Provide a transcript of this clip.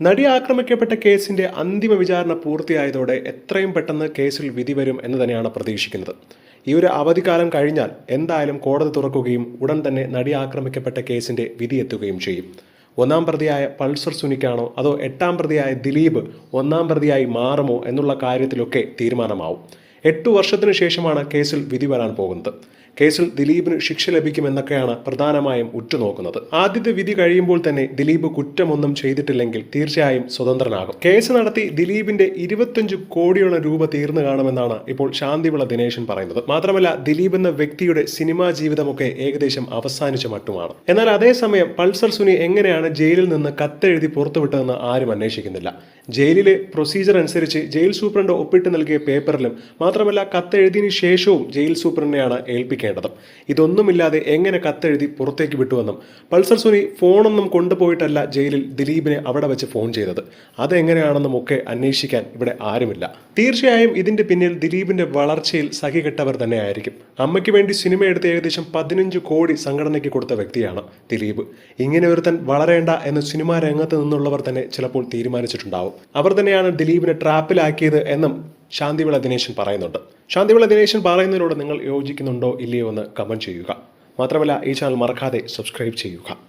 നടി ആക്രമിക്കപ്പെട്ട കേസിന്റെ അന്തിമ വിചാരണ പൂർത്തിയായതോടെ എത്രയും പെട്ടെന്ന് കേസിൽ വിധി വരും എന്ന് തന്നെയാണ് പ്രതീക്ഷിക്കുന്നത്. ഈ ഒരു അവധിക്കാലം കഴിഞ്ഞാൽ എന്തായാലും കോടതി തുറക്കുകയും ഉടൻ തന്നെ നടി ആക്രമിക്കപ്പെട്ട കേസിന്റെ വിധി എത്തുകയും ചെയ്യും. ഒന്നാം പ്രതിയായ പൾസർ സുനിക്കാണോ അതോ എട്ടാം പ്രതിയായ ദിലീപ് ഒന്നാം പ്രതിയായി മാറുമോ എന്നുള്ള കാര്യത്തിലൊക്കെ തീരുമാനമാവും. എട്ടു വർഷത്തിനു ശേഷമാണ് കേസിൽ വിധി വരാൻ പോകുന്നത്. കേസിൽ ദിലീപിന് ശിക്ഷ ലഭിക്കുമെന്നൊക്കെയാണ് പ്രധാനമായും ഉറ്റുനോക്കുന്നത്. ആദ്യത്തെ വിധി കഴിയുമ്പോൾ തന്നെ ദിലീപ് കുറ്റമൊന്നും ചെയ്തിട്ടില്ലെങ്കിൽ തീർച്ചയായും സ്വതന്ത്രനാകും. കേസ് നടത്തി ദിലീപിന്റെ ഇരുപത്തഞ്ച് കോടിയോളം രൂപ തീർന്നു കാണുമെന്നാണ് ഇപ്പോൾ ശാന്തിവിള ദിനേശൻ പറയുന്നത്. മാത്രമല്ല ദിലീപ് എന്ന വ്യക്തിയുടെ സിനിമാ ജീവിതമൊക്കെ ഏകദേശം അവസാനിച്ച മട്ടുമാണ്. എന്നാൽ അതേസമയം പൾസർ സുനി എങ്ങനെയാണ് ജയിലിൽ നിന്ന് കത്തെഴുതി പുറത്തുവിട്ടതെന്ന് ആരും അന്വേഷിക്കുന്നില്ല. ജയിലിലെ പ്രൊസീജിയർ അനുസരിച്ച് ജയിൽ സൂപ്രണ്ട് ഒപ്പിട്ട് നൽകിയ പേപ്പറിലും മാത്രമല്ല കത്തെഴുതിയതിനു ശേഷവും ജയിൽ സൂപ്രണ്ടിനെയാണ് ഏൽപ്പിക്കേണ്ടത് ഇതൊന്നുമില്ലാതെ എങ്ങനെ കത്തെഴുതി പുറത്തേക്ക് വിട്ടുവെന്നും പൾസർ സുനി ഫോണൊന്നും കൊണ്ടുപോയിട്ടല്ല ജയിലിൽ ദിലീപിനെ അവിടെ വെച്ച് ഫോൺ ചെയ്തത്. അതെങ്ങനെയാണെന്നും ഒക്കെ അന്വേഷിക്കാൻ ഇവിടെ ആരുമില്ല. തീർച്ചയായും ഇതിന്റെ പിന്നിൽ ദിലീപിന്റെ വളർച്ചയിൽ സഹികെട്ടവർ തന്നെ ആയിരിക്കും അമ്മയ്ക്ക് വേണ്ടി സിനിമ എടുത്ത് ഏകദേശം പതിനഞ്ച് കോടി സംഘടനയ്ക്ക് കൊടുത്ത വ്യക്തിയാണ് ദിലീപ്. ഇങ്ങനെ ഒരുത്തൻ വളരേണ്ട എന്ന് സിനിമാ രംഗത്ത് നിന്നുള്ളവർ തന്നെ ചിലപ്പോൾ തീരുമാനിച്ചിട്ടുണ്ടാവും. അവർ തന്നെയാണ് ദിലീപിനെ ട്രാപ്പിലാക്കിയത് എന്നും ശാന്തിവിള ദിനേശൻ പറയുന്നുണ്ട്. ശാന്തിവിള ദിനേശൻ പറയുന്നതിനോട് നിങ്ങൾ യോജിക്കുന്നുണ്ടോ ഇല്ലയോ എന്ന് കമന്റ് ചെയ്യുക. മാത്രമല്ല ഈ ചാനൽ മറക്കാതെ സബ്സ്ക്രൈബ് ചെയ്യുക.